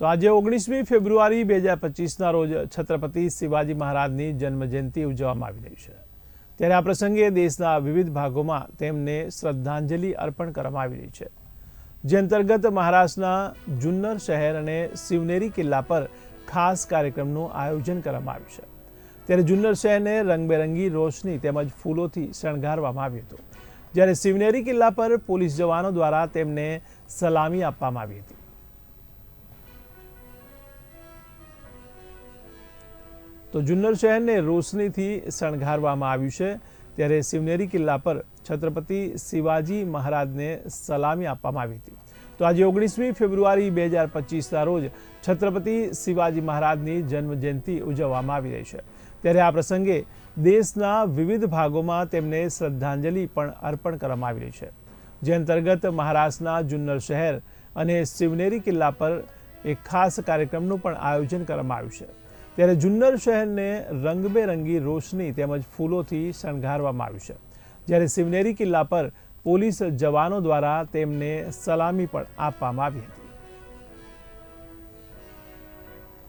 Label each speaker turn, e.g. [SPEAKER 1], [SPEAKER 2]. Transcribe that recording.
[SPEAKER 1] તો આજે ઓગણીસમી ફેબ્રુઆરી બે હજાર પચીસના રોજ છત્રપતિ શિવાજી મહારાજની જન્મજયંતિ ઉજવવામાં આવી રહી છે. ત્યારે આ પ્રસંગે દેશના વિવિધ ભાગોમાં તેમને શ્રદ્ધાંજલિ અર્પણ કરવામાં આવી રહી છે. જે અંતર્ગત મહારાષ્ટ્રના જુન્નર શહેર અને શિવનેરી કિલ્લા પર ખાસ કાર્યક્રમનું આયોજન કરવામાં આવ્યું છે. ત્યારે જુન્નર શહેરને રંગબેરંગી રોશની તેમજ ફૂલોથી શણગારવામાં આવ્યું હતું. જ્યારે શિવનેરી કિલ્લા પર પોલીસ જવાનો દ્વારા તેમને સલામી આપવામાં આવી હતી. તો જુન્નર શહેરને રોશનીથી શણગારવામાં આવ્યું છે. ત્યારે શિવનેરી કિલ્લા પર છત્રપતિ શિવાજી મહારાજને સલામી આપવામાં આવી હતી. તો આજે ઓગણીસમી ફેબ્રુઆરી બે હજાર પચીસના રોજ છત્રપતિ શિવાજી મહારાજની જન્મજયંતિ ઉજવવામાં આવી રહી છે. ત્યારે આ પ્રસંગે દેશના વિવિધ ભાગોમાં તેમને શ્રદ્ધાંજલિ પણ અર્પણ કરવામાં આવી રહી છે. જે અંતર્ગત મહારાષ્ટ્રના જુન્નર શહેર અને શિવનેરી કિલ્લા પર એક ખાસ કાર્યક્રમનું પણ આયોજન કરવામાં આવ્યું છે. ત્યારે જુન્નર શહેરને રંગબેરંગી રોશની તેમજ ફૂલોથી શણગારવામાં આવ્યું છે. જ્યારે શિવનેરી કિલ્લા પર પોલીસ જવાનો દ્વારા તેમને સલામી પણ આપવામાં આવી હતી.